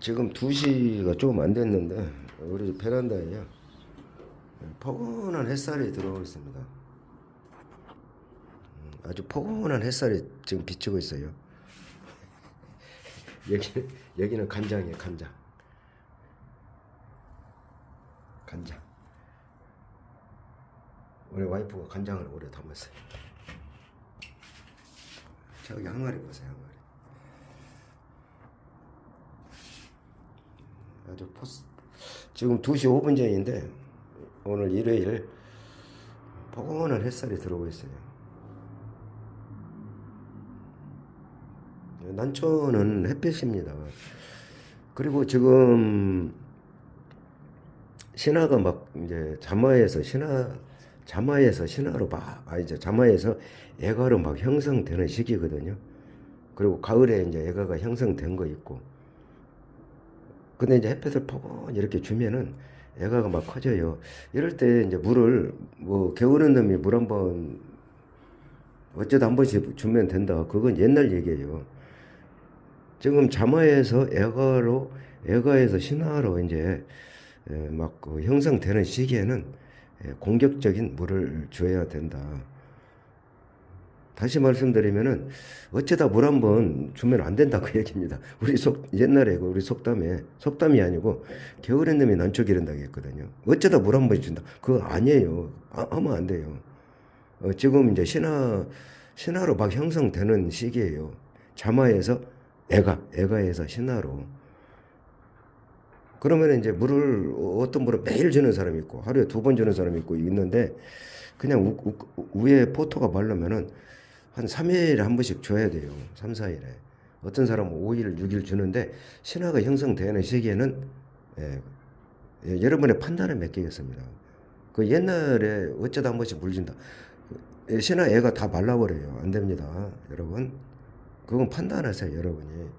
지금 2시가 조금 안 됐는데 우리 집 베란다에요. 포근한 햇살이 들어오고 있습니다. 음, 아주 포근한 햇살이 지금 비치고 있어요. 여기 여기는 간장이에요, 간장. 간장. 우리 와이프가 간장을 오래 담았어요. 저기 항아리 보세요, 항 아주 포스 지금 2시 5분 전인데 오늘 일요일 포근한 햇살이 들어오고 있어요. 난초는 햇빛입니다. 그리고 지금 신화가 막 이제 자마에서 신화 자마에서 신화로 막 아 이제 자마에서 애가로 막 형성되는 시기거든요. 그리고 가을에 이제 애가가 형성된 거 있고 근데 이제 햇볕을 포근 이렇게 주면은 애가가 막 커져요. 이럴 때 이제 물을 뭐 겨울은 놈이 물 한 번 어쩌다 한 번씩 주면 된다. 그건 옛날 얘기예요. 지금 자마에서 애가로 애가에서 신화로 이제 막그 형성되는 시기에는 에, 공격적인 물을 줘야 된다. 다시 말씀드리면은 어쩌다 물 한 번 주면 안 된다 그 얘기입니다. 우리 속 옛날에 그 우리 속담에 속담이 아니고 겨울엔 놈이 난초 기른다고 했거든요. 어쩌다 물 한 번 준다. 그거 아니에요. 아, 하면 안 돼요. 어, 지금 이제 신화 신화로 막 형성되는 시기예요. 자마에서 애가 애가에서 신화로. 그러면 이제 물을 어떤 물을 매일 주는 사람이 있고 하루에 두 번 주는 사람이 있고 있는데 그냥 우, 우, 위에 포토가 마르면은 한 3일에 한 번씩 줘야 돼요. 3, 4일에. 어떤 사람은 5일, 6일 주는데 신화가 형성되는 시기에는 예, 예, 여러분의 판단에 맡기겠습니다. 그 옛날에 어쩌다 한 번씩 물 준다. 예, 신화 애가 다 말라버려요. 안 됩니다. 여러분. 그건 판단하세요. 여러분이.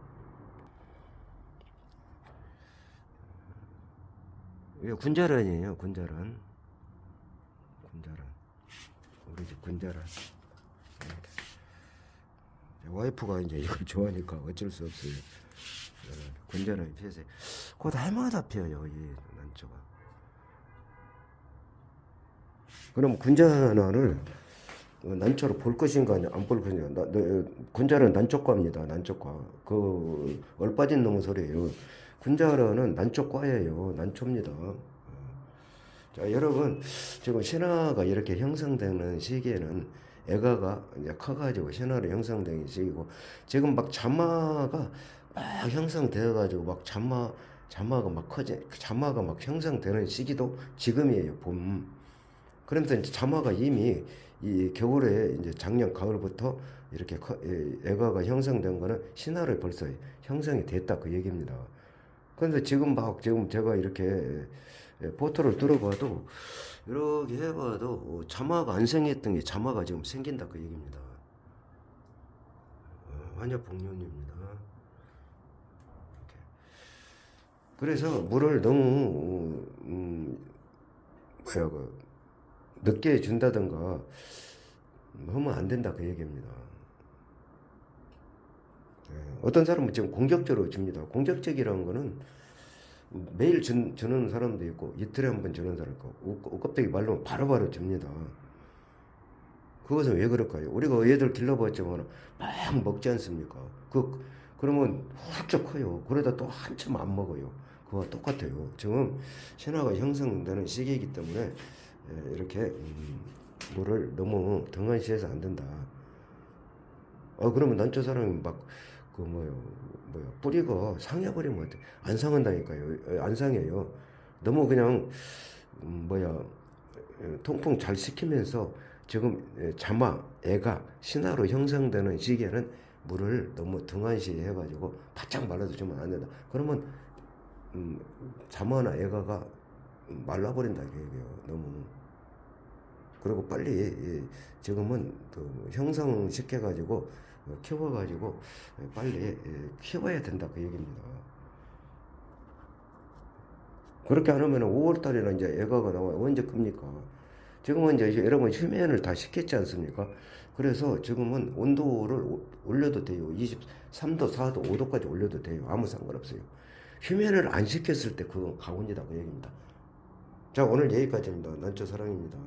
군자란이에요. 군자란. 군자란. 우리 집 군자란. 와이프가 이제 이걸 좋아하니까 어쩔 수 없어요. 어, 군자란이 피어서 곧 해마다 피어요. 이 난초가. 그럼 어, 난초로 볼 것인가 안 볼 것인가 나, 나, 군자란 난초과입니다 난초과 그 얼빠진 놈의 소리예요 군자란은 난초과예요 난초입니다 어. 자 여러분 지금 신화가 이렇게 형성되는 시기에는 애가가 이제 커가지고 신화로 형성되는 시기고 지금 막 자마가 막 형성되어 가지고 막 자마 자마가 막 커지 자마가 막 형성되는 시기도 지금이에요 봄 그러면서 이제 자마가 이미 이 겨울에 이제 작년 가을부터 이렇게 애가가 형성된 거는 신화를 벌써 형성이 됐다 그 얘기입니다. 그런데 지금 막 지금 제가 이렇게 예, 포토를 뚫어봐도 이렇게 해봐도 어, 자마가 안 생겼던 게 자마가 지금 생긴다 그 얘기입니다. 어, 환자 복륜입니다. 그래서 물을 너무 음, 뭐야 그 늦게 준다든가 하면 안 된다 그 얘기입니다. 예, 어떤 사람은 지금 공격적으로 줍니다. 공격적이라는 거는 매일 준, 주는 사람도 있고 이틀에 한 번 주는 사람 있고 옷- 옷껍데기 말르면 바로바로 줍니다. 그것은 왜 그럴까요? 우리가 얘들 길러봤지만 막 먹지 않습니까? 그 그러면 훌쩍 커요. 그러다 또 한참 안 먹어요. 그와 똑같아요. 지금 신화가 형성되는 시기이기 때문에 예, 이렇게 음, 물을 너무 등한시해서 안 된다. 어 그러면 난초 사람이 막 그 뭐요 뭐야 뿌리가 상해버리면 어때? 안 상한다니까요. 예, 안 상해요. 너무 그냥 음, 뭐야 예, 통풍 잘 시키면서 지금 예, 자마 애가 신화로 형성되는 시기에는 물을 너무 등한시 해가지고 바짝 말라서 주면 안 된다. 그러면 음, 자마나 애가가 말라버린다 이게요. 너무. 그리고 빨리 이, 지금은 또 형성시켜가지고 어, 키워가지고 예, 빨리 예, 키워야 된다 그 얘기입니다. 그렇게 안 하면 5월달에는 이제 애가가 나와요. 언제 큽니까? 지금은 이제 여러분 휴면을 다 시켰지 않습니까? 그래서 지금은 온도를 오- 올려도 돼요. 23도, 4도, 5도까지 올려도 돼요. 아무 상관없어요. 휴면을 안 시켰을 때 그건 가군이다 그 얘기입니다. 자 오늘 여기까지입니다. 난초 사랑입니다.